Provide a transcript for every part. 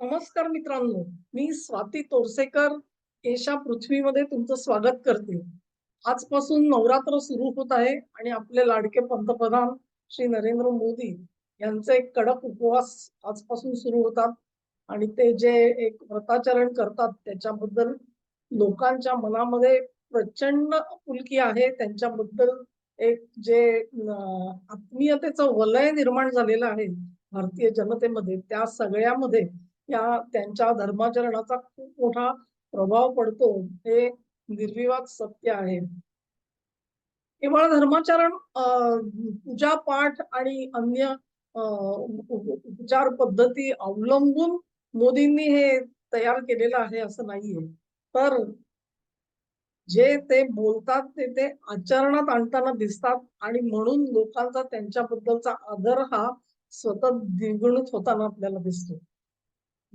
नमस्कार मित्रांनो मी स्वाती तोरसेकर एशा पृथ्वीमध्ये तुमचं स्वागत करते. आजपासून नवरात्र सुरू होत आहे आणि आपले लाडके पंतप्रधान श्री नरेंद्र मोदी यांचे एक कडक उपवास आजपासून सुरू होतात आणि ते जे एक व्रताचरण करतात त्याच्याबद्दल लोकांच्या मनामध्ये प्रचंड आपुलकी आहे. त्यांच्याबद्दल एक जे आत्मीयतेचं वलय निर्माण झालेलं आहे भारतीय जनतेमध्ये त्या सगळ्यामध्ये या त्यांच्या धर्माचरणाचा खूप मोठा प्रभाव पडतो. हे निर्विवाद सत्य आहे. केवळ धर्माचरण पूजा पाठ आणि अन्य उपचार पद्धती अवलंबून मोदींनी हे तयार केलेलं आहे असं नाहीये. तर जे ते बोलतात ते ते आचरणात आणताना दिसतात आणि म्हणून लोकांचा त्यांच्याबद्दलचा आदर हा सतत द्विगुणित होताना आपल्याला दिसतो.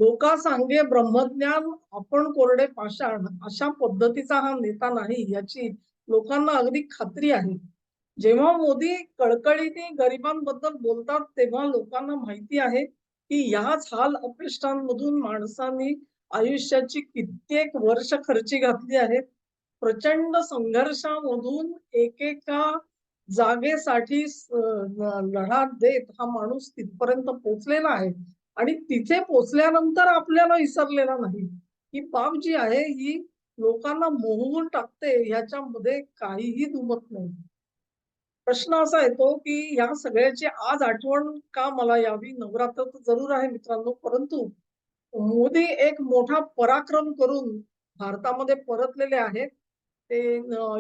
लोका सांगे ब्रह्मज्ञान आपण कोरडे पाषाण अशा पद्धतीचा हा नेता नाही याची लोकांना अगदी खात्री आहे. जेव्हा मोदी कळकळीने गरिबांबद्दल बोलतात तेव्हा लोकांना माहिती आहे की याच हाल अपेष्टांमधून माणसांनी आयुष्याची कित्येक वर्ष खर्ची घातली आहेत. प्रचंड संघर्षामधून एकेका जागेसाठी लढा देत हा माणूस तिथपर्यंत पोहोचलेला आहे. आणि तिथे पोचल्यानंतर आपल्याला विसरलेला नाही. ही बाब जी आहे ही लोकांना मोहवून टाकते ह्याच्यामध्ये काहीही दुमत नाही. प्रश्न असा येतो की ह्या सगळ्याची आज आठवण का मला यावी? नवरात्र तर जरूर आहे मित्रांनो परंतु मोदी एक मोठा पराक्रम करून भारतामध्ये परतलेले आहेत. ते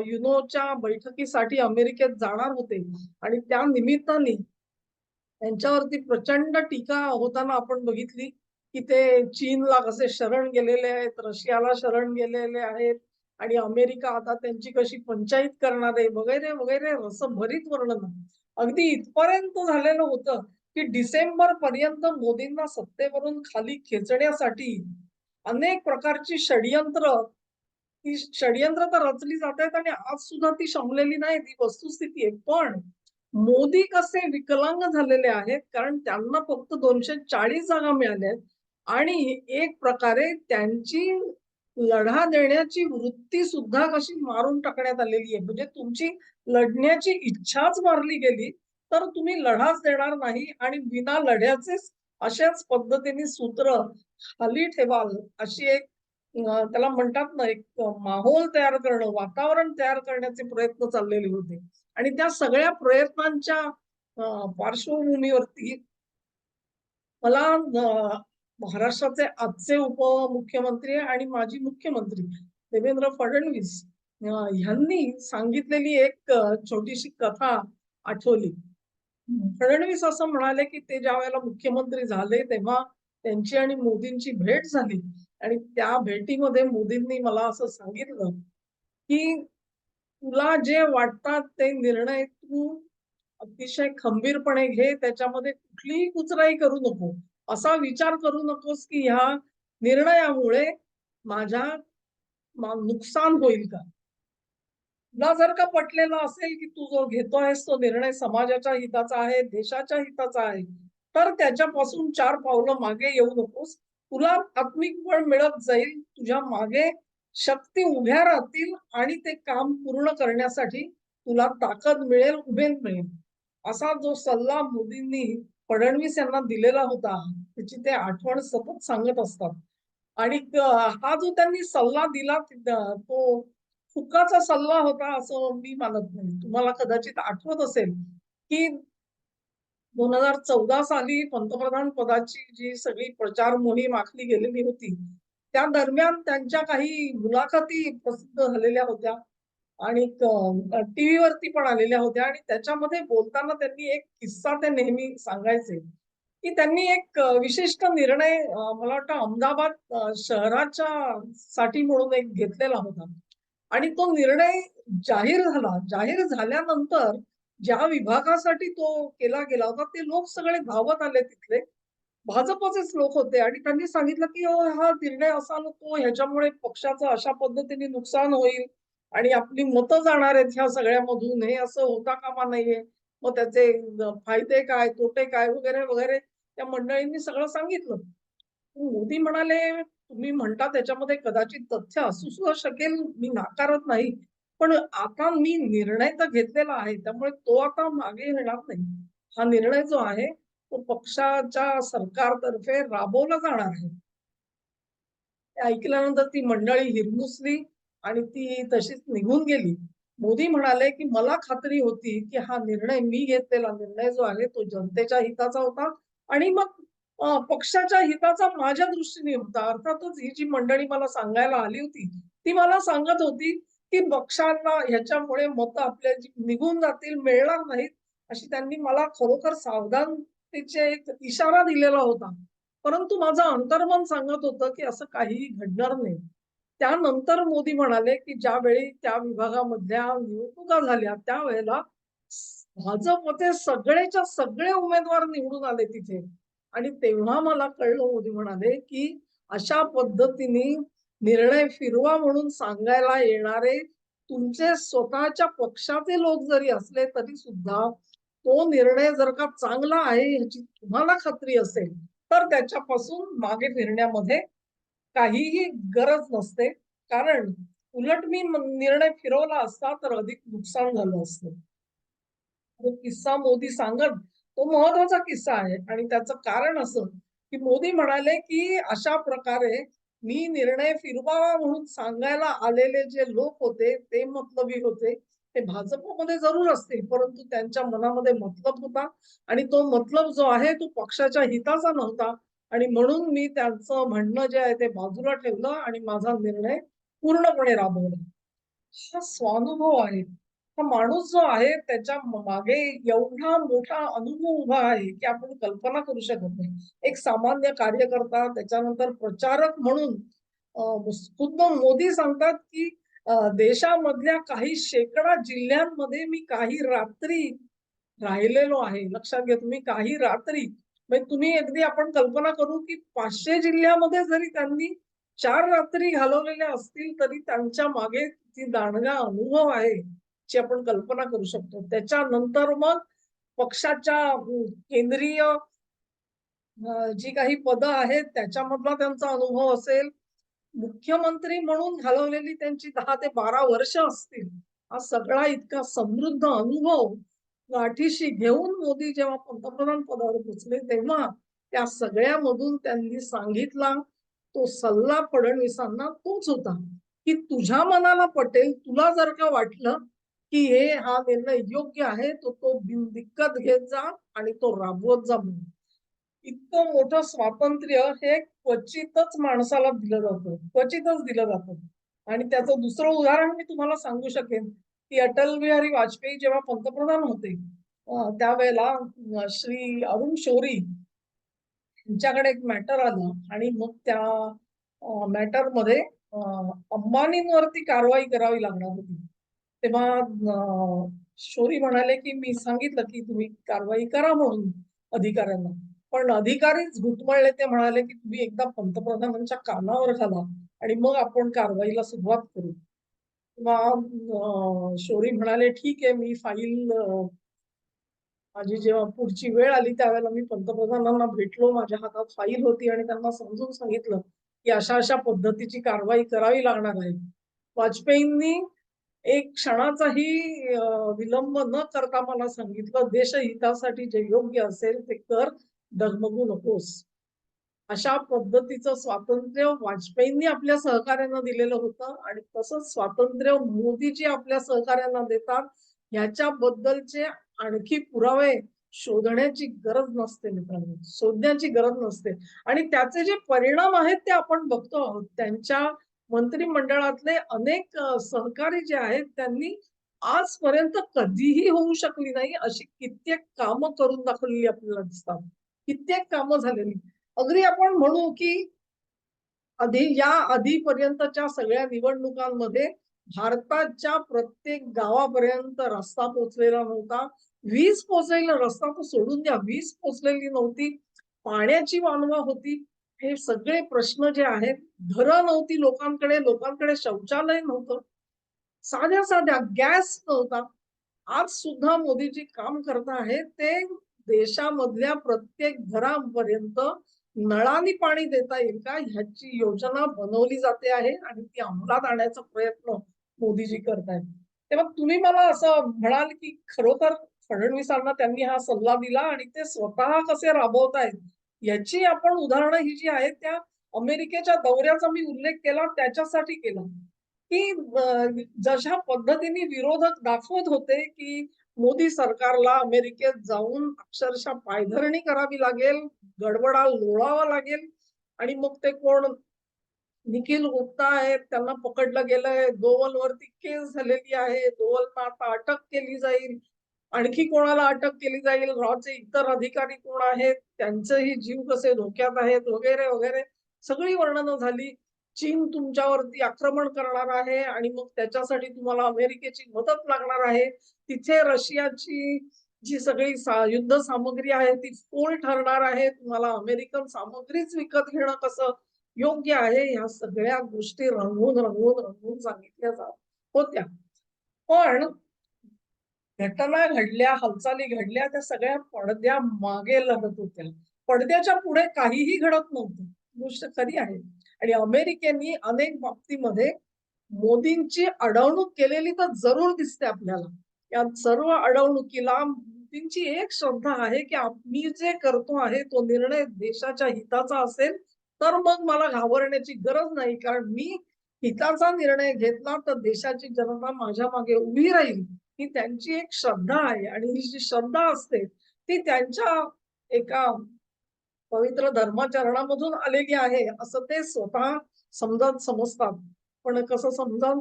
युनोच्या बैठकीसाठी अमेरिकेत जाणार होते आणि त्या निमित्ताने त्यांच्यावरती प्रचंड टीका होताना आपण बघितली की ते चीनला कसे शरण गेलेले आहेत रशियाला शरण गेलेले आहेत आणि अमेरिका आता त्यांची कशी पंचायत करणार आहे वगैरे वगैरे रसभरीत वर्णन. अगदी इथपर्यंत झालेलं होतं की डिसेंबर पर्यंत मोदींना सत्तेवरून खाली खेचण्यासाठी अनेक प्रकारची षडयंत्र ती षडयंत्र तर रचली जात आहेत आणि आज सुद्धा ती शमलेली नाही ती वस्तुस्थिती आहे. पण मोदी कसे विकलांग झालेले आहेत कारण त्यांना फक्त दोनशे चाळीस जागा मिळाल्या आहेत आणि एक प्रकारे त्यांची लढा देण्याची वृत्ती सुद्धा कशी मारून टाकण्यात आलेली आहे. म्हणजे तुमची लढण्याची इच्छाच मारली गेली तर तुम्ही लढाच देणार नाही आणि विना लढ्याचेच अशाच पद्धतीने सूत्र खाली ठेवाल अशी एक त्याला म्हणतात ना एक माहोल तयार करणं वातावरण तयार करण्याचे प्रयत्न चाललेले होते. आणि त्या सगळ्या प्रयत्नांच्या पार्श्वभूमीवरती मला महाराष्ट्राचे आजचे उपमुख्यमंत्री आणि माजी मुख्यमंत्री देवेंद्र फडणवीस ह्यांनी सांगितलेली एक छोटीशी कथा आठवली. फडणवीस असं म्हणाले की ते ज्या वेळेला मुख्यमंत्री झाले तेव्हा त्यांची आणि मोदींची भेट झाली. आणि त्या भेटीमध्ये मोदींनी मला असं सांगितलं की तुला जे वाटतात ते निर्णय तू अतिशय खंबीरपणे घे त्याच्यामध्ये कुठलीही कुचराई करू नको. असा विचार करू नकोस की ह्या निर्णयामुळे माझ्या मा- नुकसान होईल का? तुला जर का पटलेलं असेल की तू जो घेतो आहेस तो निर्णय समाजाच्या हिताचा आहे देशाच्या हिताचा आहे तर त्याच्यापासून चार पावलं मागे येऊ नकोस. तुला आत्मिक बळ मिळत जाईल तुझ्या मागे शक्ती उभ्या राहतील आणि ते काम पूर्ण करण्यासाठी तुला ताकद मिळेल उभेन मिळेल. असा जो सल्ला मोदींनी फडणवीस यांना दिलेला होता त्याची ते आठवण सतत सांगत असतात. आणि हा जो त्यांनी सल्ला दिला तो फुकाचा सल्ला होता असं मी मानत नाही. तुम्हाला कदाचित आठवत असेल की दोन हजार चौदा साली पंतप्रधान पदाची जी सगळी प्रचार मोहीम आखली गेलेली होती त्या दरम्यान त्यांच्या काही मुलाखती प्रसिद्ध झालेल्या होत्या आणि टीव्हीवरती पण आलेल्या होत्या आणि त्याच्यामध्ये बोलताना त्यांनी एक किस्सा ते नेहमी सांगायचे. की त्यांनी एक विशिष्ट निर्णय मला वाटतं अहमदाबाद शहराच्या साठी म्हणून एक घेतलेला होता. आणि तो निर्णय जाहीर झाला. जाहीर झाल्यानंतर ज्या विभागासाठी तो केला गेला होता ते लोक सगळे धावत आले तिथले. भाजपचेच लोक होते आणि त्यांनी सांगितलं की हा निर्णय असा नको ह्याच्यामुळे पक्षाचं अशा पद्धतीने नुकसान होईल आणि आपली मतं जाणार आहेत ह्या सगळ्यामधून. हे असं होता कामा नाहीये. मग त्याचे फायदे काय तोटे काय वगैरे वगैरे त्या मंडळींनी सगळं सांगितलं. मोदी म्हणाले, तुम्ही म्हणता त्याच्यामध्ये कदाचित तथ्य असू सुद्धा शकेल, मी नाकारत नाही. पण आता मी निर्णय तर घेतलेला आहे, त्यामुळे तो आता मागे येणार नाही. हा निर्णय जो आहे, तो पक्षाच्या सरकारतर्फे राबवला जाणार आहे. ऐकल्यानंतर ती मंडळी हिरमुसली आणि ती तशीच निघून गेली. मोदी म्हणाले, की मला खात्री होती, की हा निर्णय मी घेतलेला निर्णय जो आहे, तो जनतेच्या हिताचा होता आणि मग पक्षाच्या हिताचा माझ्या दृष्टीने होता. अर्थातच ही जी मंडळी मला सांगायला आली होती, ती मला सांगत होती, की पक्षांना ह्याच्यामुळे मतं आपल्या निघून जातील, मिळणार नाहीत, अशी त्यांनी मला खरोखर सावधान तिचे एक इशारा दिलेला होता. परंतु माझं अंतर्मन सांगत होतं, की असं काहीही घडणार नाही. त्यानंतर मोदी म्हणाले, की ज्यावेळी त्या विभागामधल्या निवडणुका झाल्या, त्यावेळेला भाजपचे सगळेच्या सगळे उमेदवार निवडून आले तिथे. आणि तेव्हा मला कळलं मोदी म्हणाले, की अशा पद्धतीने निर्णय फिरवा म्हणून सांगायला येणारे तुमचे स्वतःच्या पक्षाचे लोक जरी असले तरी सुद्धा तो निर्णय जर का चांगला आहे ह्याची तुम्हाला खात्री असेल, तर त्याच्यापासून मागे फिरण्यामध्ये काहीही गरज नसते. कारण उलट मी निर्णय फिरवला असता तर अधिक नुकसान झालं असतं. तो किस्सा मोदी सांगत तो महत्त्वाचा किस्सा आहे आणि त्याचं कारण असं, की मोदी म्हणाले, की अशा प्रकारे मी निर्णय फिरवावा म्हणून सांगायला आलेले जे लोक होते, ते मतलबी होते. ते भाजपमध्ये जरूर असतील, परंतु त्यांच्या मनामध्ये मतलब होता आणि तो मतलब जो आहे, तो पक्षाच्या हिताचा नव्हता आणि म्हणून मी त्यांचं म्हणणं जे आहे, ते बाजूला ठेवलं आणि माझा निर्णय पूर्णपणे राबवला. हा स्वानुभव आहे. हा माणूस जो आहे त्याच्यामागे एवढा मोठा अनुभव उभा आहे, की आपण कल्पना करू शकत नाही. एक सामान्य कार्यकर्ता, त्याच्यानंतर प्रचारक म्हणून खुद्द मोदी सांगतात, की देशामधल्या काही शेकडा जिल्ह्यांमध्ये मी काही रात्री राहिलेलो आहे. लक्षात घ्या तुम्ही काही रात्री. म्हणजे तुम्ही अगदी आपण कल्पना करू, की पाचशे जिल्ह्यामध्ये जरी त्यांनी चार रात्री घालवलेल्या असतील, तरी त्यांच्या मागे ती दांडगा अनुभव आहे, ची आपण कल्पना करू शकतो. त्याच्यानंतर मग पक्षाच्या केंद्रीय जी काही पदं आहेत त्याच्यामधला त्यांचा अनुभव असेल. मुख्यमंत्री म्हणून घालवलेली त्यांची दहा ते 12 वर्ष असतील. हा सगळा इतका समृद्ध अनुभव गाठीशी घेऊन मोदी जेव्हा पंतप्रधान पदावर पोहोचले, तेव्हा त्या सगळ्यामधून त्यांनी सांगितला तो सल्ला फडणवीसांना तोच होता, की तुझ्या मनाला पटेल, तुला जर का वाटलं, की हे हा निर्णय योग्य आहे, तो तो बिनदिक्कत घेत जा आणि तो राबवत जा म्हणून. इतकं मोठं स्वातंत्र्य हे क्वचितच माणसाला दिलं जातं. क्वचितच दिलं जातं. आणि त्याचं दुसरं उदाहरण मी तुम्हाला सांगू शकेन, की अटल बिहारी वाजपेयी जेव्हा पंतप्रधान होते, त्यावेळेला श्री अरुण शोरी यांच्याकडे एक मॅटर आलं आणि मग त्या मॅटरमध्ये अंबानींवरती कारवाई करावी लागणार होती. तेव्हा शोरी म्हणाले, की "मी सांगितलं, की तुम्ही कारवाई करा म्हणून अधिकाऱ्यांना." पण अधिकारीच घुटमळले. ते म्हणाले, की "तुम्ही एकदा पंतप्रधानांच्या कानावर घाला आणि मग आपण कारवाईला सुरुवात करू." किंवा शोरी म्हणाले, "ठीक आहे, मी फाईल माझी जेव्हा पुढची वेळ आली त्यावेळेला मी पंतप्रधानांना भेटलो. माझ्या हातात फाईल होती आणि त्यांना समजून सांगितलं, की अशा-अशा पद्धतीची कारवाई करावी लागणार आहे. वाजपेयींनी एक क्षणाचाही विलंब न करता मला सांगितलं, "देशहितासाठी जे योग्य असेल ते कर, डगमगू नकोस." अशा पद्धतीचं स्वातंत्र्य वाजपेयींनी आपल्या सहकाऱ्यांना दिलेलं होतं आणि तसंच स्वातंत्र्य मोदीजी आपल्या सहकाऱ्यांना देतात, ह्याच्याबद्दलचे आणखी पुरावे शोधण्याची गरज नसते मित्रांनो. शोधण्याची गरज नसते आणि त्याचे जे परिणाम आहेत ते आपण बघतो आहोत. त्यांच्या मंत्रिमंडळातले अनेक सहकारी जे आहेत त्यांनी आजपर्यंत कधीही होऊ शकली नाही अशी कित्येक कामं करून दाखवलेली आपल्याला दिसतात. कित्येक कामं झालेली. अगदी आपण म्हणू की आधी या आधीपर्यंतच्या सगळ्या निवडणुकांमध्ये भारताच्या प्रत्येक गावापर्यंत रस्ता पोचलेला नव्हता. वीज पोचलेला रस्ता तो सोडून द्या, वीज पोचलेली नव्हती. पाण्याची वानवा होती. हे सगळे प्रश्न जे आहेत, घरं नव्हती लोकांकडे, लोकांकडे शौचालय नव्हतं. साध्या-साध्या गॅस नव्हता. आज सुद्धा मोदीजी काम करत आहेत, ते देशामधल्या प्रत्येक घरापर्यंत नळाने पाणी देता येईल का? ह्याची योजना बनवली जाते आहे आणि ती अंमलात आणण्याचा प्रयत्न मोदीजी करतायत. तेव्हा तुम्ही मला असं म्हणाल की खरोखर फडणवीसांना त्यांनी हा सल्ला दिला आणि ते स्वतः कसे राबवतायत? याची आपण उदाहरणं ही जी आहेत त्या अमेरिकेच्या दौऱ्याचा मी उल्लेख केला त्याच्यासाठी केला. की जशा पद्धतीने विरोधक दाखवत होते की मोदी सरकारला अमेरिकेत जाऊन अक्षरशः पायधरणी करावी लागेल गडबडा लोळावा लागेल आणि मग ते कोण निखिल गुप्ता आहेत त्यांना पकडलं गेलंय दोवल वरती केस झालेली आहे दोवलना आता अटक केली जाईल. आणखी कोणाला अटक केली जाईल रॉचे इतर अधिकारी कोण आहेत त्यांचेही जीव कसे धोक्यात आहेत वगैरे वगैरे सगळी वर्णनं झाली. चीन तुमच्यावरती आक्रमण करणार आहे आणि मग त्याच्यासाठी तुम्हाला अमेरिकेची मदत लागणार आहे. तिथे रशियाची जी सगळी सा- युद्ध सामग्री आहे ती फोल ठरणार आहे. तुम्हाला अमेरिकन सामग्रीच विकत घेणं कसं योग्य आहे ह्या सगळ्या गोष्टी रंगवून रंगवून रंगवून सांगितल्या जात होत्या. पण घटना घडल्या हालचाली घडल्या त्या सगळ्या पडद्या मागे लढत होत्या. पडद्याच्या पुढे काहीही घडत नव्हतं. गोष्ट खरी आहे. आणि अमेरिकेने अनेक बाबतीमध्ये मोदींची अडवणूक केलेली तर जरूर दिसते आपल्याला. या सर्व अडवणुकीला मोदींची एक श्रद्धा आहे की मी जे करतो आहे तो निर्णय देशाच्या हिताचा असेल तर मग मला घाबरण्याची गरज नाही. कारण मी हिताचा निर्णय घेतला तर देशाची जनता माझ्या मागे उभी राहील ही त्यांची एक श्रद्धा आहे. आणि ही जी श्रद्धा असते ती त्यांच्या एका पवित्र धर्माचरणामधून आलेली आहे असं ते स्वतः समजत समजतात. पण कसं समजावून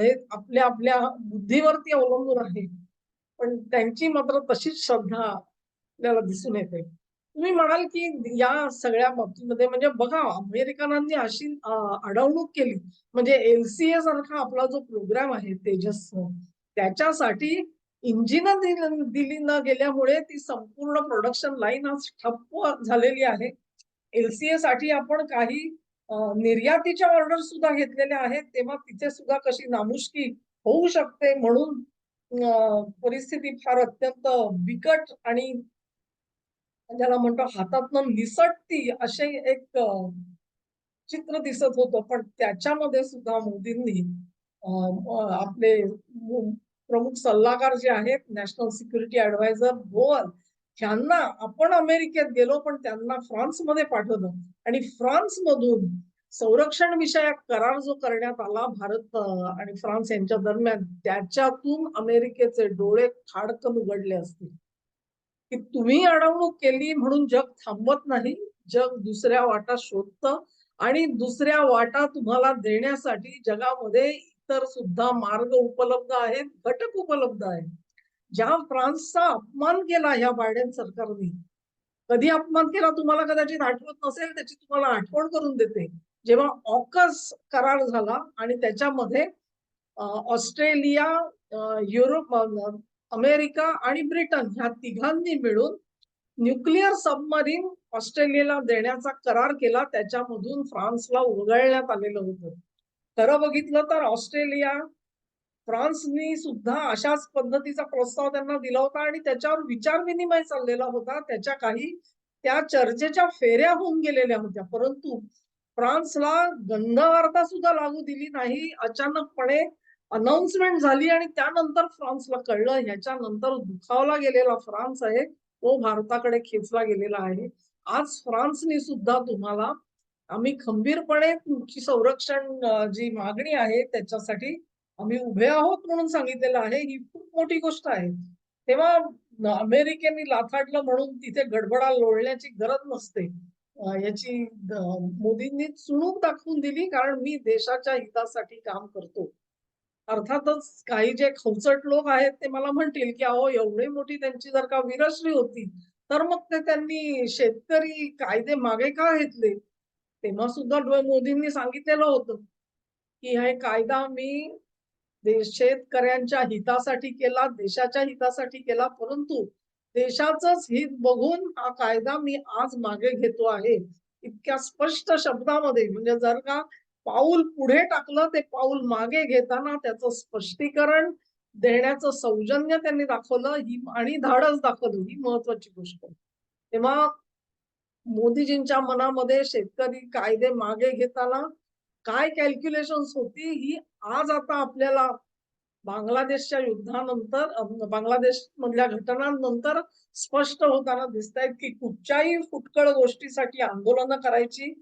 हे आपल्या आपल्या बुद्धीवरती अवलंबून आहे. पण त्यांची मात्र तशीच श्रद्धा आपल्याला दिसून येते. तुम्ही म्हणाल की या सगळ्या बाबतीमध्ये म्हणजे बघा अमेरिकनांनी अशी अडवणूक केली. म्हणजे एलसीए सारखा आपला जो प्रोग्राम आहे तेजस त्याच्यासाठी इंजिन दिली न गेल्यामुळे ती संपूर्ण प्रोडक्शन लाईन आज ठप्प झालेली आहे. एलसीए साठी आपण काही निर्यातीच्या ऑर्डर सुद्धा घेतलेल्या आहेत. तेव्हा तिथे सुद्धा कशी नामुष्की होऊ शकते म्हणून परिस्थिती फार अत्यंत बिकट आणि ज्याला म्हणतो हातातनं निसटती असे एक चित्र दिसत होतं. पण त्याच्यामध्ये सुद्धा मोदींनी आपले प्रमुख सल्लागार जे आहेत नॅशनल सिक्युरिटी ऍडवायझर भोवल ह्यांना आपण अमेरिकेत गेलो पण त्यांना फ्रान्समध्ये पाठवलं. आणि फ्रान्समधून संरक्षण विषयक करार जो करण्यात आला भारत आणि फ्रान्स यांच्या दरम्यान त्याच्यातून अमेरिकेचे डोळे खाडकन उघडले असतील की तुम्ही अडवणूक केली म्हणून जग थांबत नाही जग दुसऱ्या वाटा शोधतं आणि दुसऱ्या वाटा तुम्हाला देण्यासाठी जगामध्ये तर सुद्धा मार्ग उपलब्ध आहेत घटक उपलब्ध आहेत. ज्या फ्रान्सचा अपमान केला ह्या बायडेन सरकारने कधी अपमान केला तुम्हाला कदाचित आठवत नसेल त्याची तुम्हाला आठवण करून देते. जेव्हा ऑकस करार झाला आणि त्याच्यामध्ये ऑस्ट्रेलिया युरोप अमेरिका आणि ब्रिटन ह्या तिघांनी मिळून न्यूक्लिअर सबमरीन ऑस्ट्रेलियाला देण्याचा करार केला त्याच्यामधून फ्रान्सला वगळण्यात आलेलं होतं. खरं बघितलं तर ऑस्ट्रेलिया फ्रान्सनी सुद्धा अशाच पद्धतीचा प्रस्ताव त्यांना दिला होता आणि त्याच्यावर विचार विनिमय चाललेला होता. त्याच्या काही त्या चर्चेच्या फेऱ्या होऊन गेलेल्या होत्या. परंतु फ्रान्सला गंधवार्ता सुद्धा लागू दिली नाही. अचानकपणे अनाउन्समेंट झाली आणि त्यानंतर फ्रान्सला कळलं. ह्याच्यानंतर दुखावला गेलेला फ्रान्स आहे. तो भारताकडे खेचला गेलेला आहे. आज फ्रान्सने सुद्धा तुम्हाला आम्ही खंबीरपणे तुमची संरक्षण जी मागणी आहे त्याच्यासाठी आम्ही उभे आहोत म्हणून सांगितलेलं आहे. ही खूप मोठी गोष्ट आहे. तेव्हा अमेरिकेने लाथाडलं म्हणून तिथे गडबडा लोळण्याची गरज नसते. याची मोदींनी चुणूक दाखवून दिली कारण मी देशाच्या हितासाठी काम करतो. अर्थातच काही जे खवचट लोक आहेत ते मला म्हणतील की अहो एवढी मोठी त्यांची जर का विरश्री होती तर मग ते त्यांनी शेतकरी कायदे मागे का घेतले? तेव्हा सुद्धा डो- मोदींनी सांगितलेलं होतं की हे कायदा मी शेतकऱ्यांच्या हितासाठी केला देशाच्या हितासाठी केला परंतु देशाचंच हित बघून हा कायदा मी आज मागे घेतो आहे. इतक्या स्पष्ट शब्दामध्ये म्हणजे जर का पाऊल पुढे टाकलं ते पाऊल मागे घेताना त्याचं स्पष्टीकरण देण्याचं सौजन्य त्यांनी दाखवलं ही आणि धाडस दाखवलं ही महत्वाची गोष्ट तेव्हा मोदीजींच्या मनामध्ये शेतकरी कायदे मागे घेताना काय कॅल्क्युलेशन्स होती ही आज आता आपल्याला बांगलादेशच्या युद्धानंतर बांगलादेश मधल्या घटनांनंतर स्पष्ट होताना दिसत आहेत की कुठच्याही फुटकळ गोष्टीसाठी आंदोलनं करायची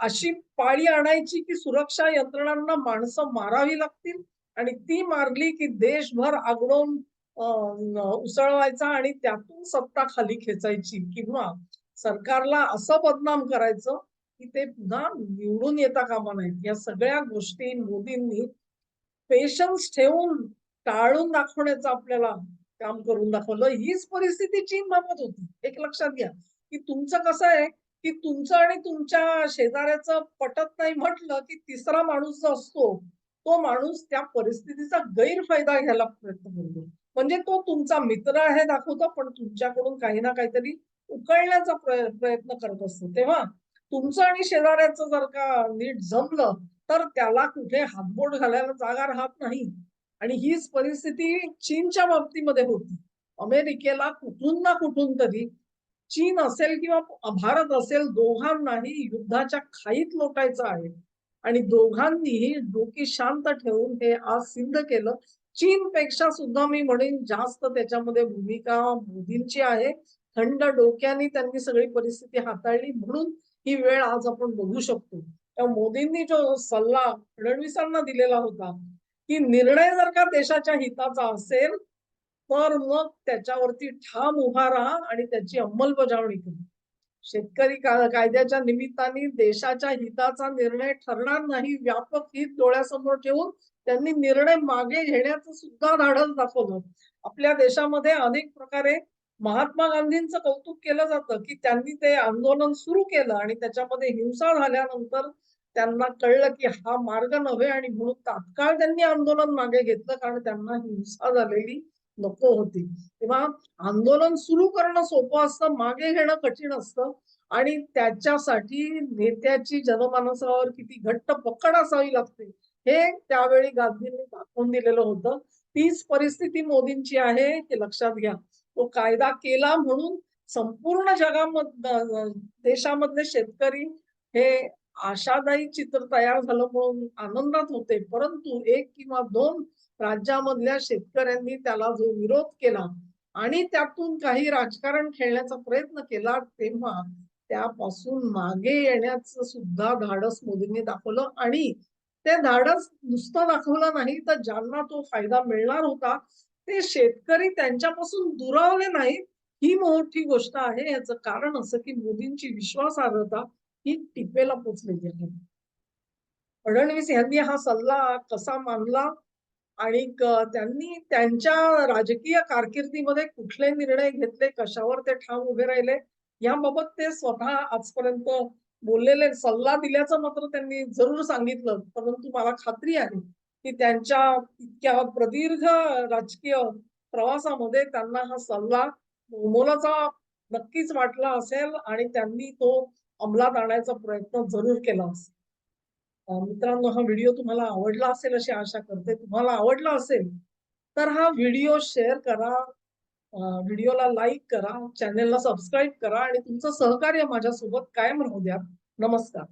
अशी पाळी आणायची की सुरक्षा यंत्रणांना माणसं मारावी लागतील आणि ती मारली की देशभर आगडून उसळवायचा आणि त्यातून सत्ता खाली खेचायची किंवा सरकारला असं बदनाम करायचं की ते पुन्हा निवडून येता कामा नाहीत या सगळ्या गोष्टी मोदींनी पेशन्स ठेवून टाळून दाखवण्याचं आपल्याला काम करून दाखवलं. हीच परिस्थिती चीन बाबत होती. एक लक्षात घ्या. की तुमचं कसं आहे की तुमचं आणि तुमच्या शेजाऱ्याचं पटत नाही म्हटलं की तिसरा माणूस जो असतो तो माणूस त्या परिस्थितीचा गैरफायदा घ्यायला प्रयत्न करतो. म्हणजे तो तुमचा मित्र आहे दाखवतो पण तुमच्याकडून काही ना काहीतरी उकळण्याचा प्रयत्न करत असतो. तेव्हा तुमचं आणि शेजाऱ्याचं जर का नीट जमलं तर त्याला कुठे हातबोट घालायला जागा राहत नाही. आणि हीच परिस्थिती चीनच्या बाबतीमध्ये होती. अमेरिकेला कुठून ना कुठून तरी चीन असेल किंवा भारत असेल दोघांनाही युद्धाच्या खाईत लोटायचं आहे. आणि दोघांनीही डोकी शांत ठेवून हे आज सिद्ध केलं. चीन पेक्षा सुद्धा मी म्हणेन जास्त त्याच्यामध्ये भूमिका मोदींची आहे. थंड डोक्याने त्यांनी सगळी परिस्थिती हाताळली म्हणून ही वेळ आज आपण बघू शकतो. तेव्हा मोदींनी जो सल्ला फडणवीसांना दिलेला होता की निर्णय जर का देशाच्या हिताचा असेल तर मग त्याच्यावरती ठाम उभा राहा आणि त्याची अंमलबजावणी करा. शेतकरी कायद्याच्या निमित्ताने देशाच्या हिताचा निर्णय ठरणार नाही व्यापक हित डोळ्यासमोर ठेवून त्यांनी निर्णय मागे घेण्याचं सुद्धा धाडस दाखवलं. आपल्या देशामध्ये अनेक प्रकारे महात्मा गांधींचं कौतुक केलं जातं की त्यांनी ते आंदोलन सुरू केलं आणि त्याच्यामध्ये हिंसा झाल्यानंतर त्यांना कळलं की हा मार्ग नव्हे आणि म्हणून तात्काळ त्यांनी आंदोलन मागे घेतलं कारण त्यांना हिंसा झालेली नको होती. तेव्हा आंदोलन सुरू करणं सोपं असतं मागे घेणं कठीण असतं आणि त्याच्यासाठी नेत्याची जनमानसावर किती घट्ट पकड असावी लागते हे त्यावेळी गांधींनी दाखवून दिलेलं होतं. तीच परिस्थिती मोदींची आहे हे लक्षात घ्या. तो कायदा केला म्हणून संपूर्ण जगामध देशामधले शेतकरी हे आशादायी चित्र तयार झालं म्हणून आनंदात होते. परंतु एक किंवा दोन राज्यामधल्या शेतकऱ्यांनी त्याला जो विरोध केला आणि त्यातून काही राजकारण खेळण्याचा प्रयत्न केला तेव्हा त्यापासून मागे येण्याचं सुद्धा धाडस मोदींनी दाखवलं आणि ते धाडस नुसतं दाखवलं नाही तर ज्यांना तो फायदा मिळणार होता ते शेतकरी त्यांच्यापासून दुरावले नाहीत ही मोठी गोष्ट आहे. याचं कारण असं की मोदींची विश्वासार्हता ही टिपेला पोचलेली आहे फडणवीस यांनी हा सल्ला कसा मानला आणि त्यांनी त्यांच्या राजकीय कारकिर्दीमध्ये कुठले निर्णय घेतले कशावर ते ठाम उभे राहिले याबाबत ते स्वतः आजपर्यंत बोललेले सल्ला दिल्याचं मात्र त्यांनी जरूर सांगितलं परंतु मला खात्री आहे की त्यांच्या इतक्या प्रदीर्घ राजकीय प्रवासामध्ये त्यांना हा सल्ला मोलाचा नक्कीच वाटला असेल आणि त्यांनी तो अंमलात आणायचा प्रयत्न जरूर केला असेल. मित्रांनो हा व्हिडिओ तुम्हाला आवडला असेल अशी आशा करते. तुम्हाला आवडला असेल तर हा व्हिडिओ शेअर करा. व्हिडिओला लाईक करा. चॅनेलला सबस्क्राईब करा आणि तुमचं सहकार्य माझ्यासोबत कायम राहू द्या. नमस्कार.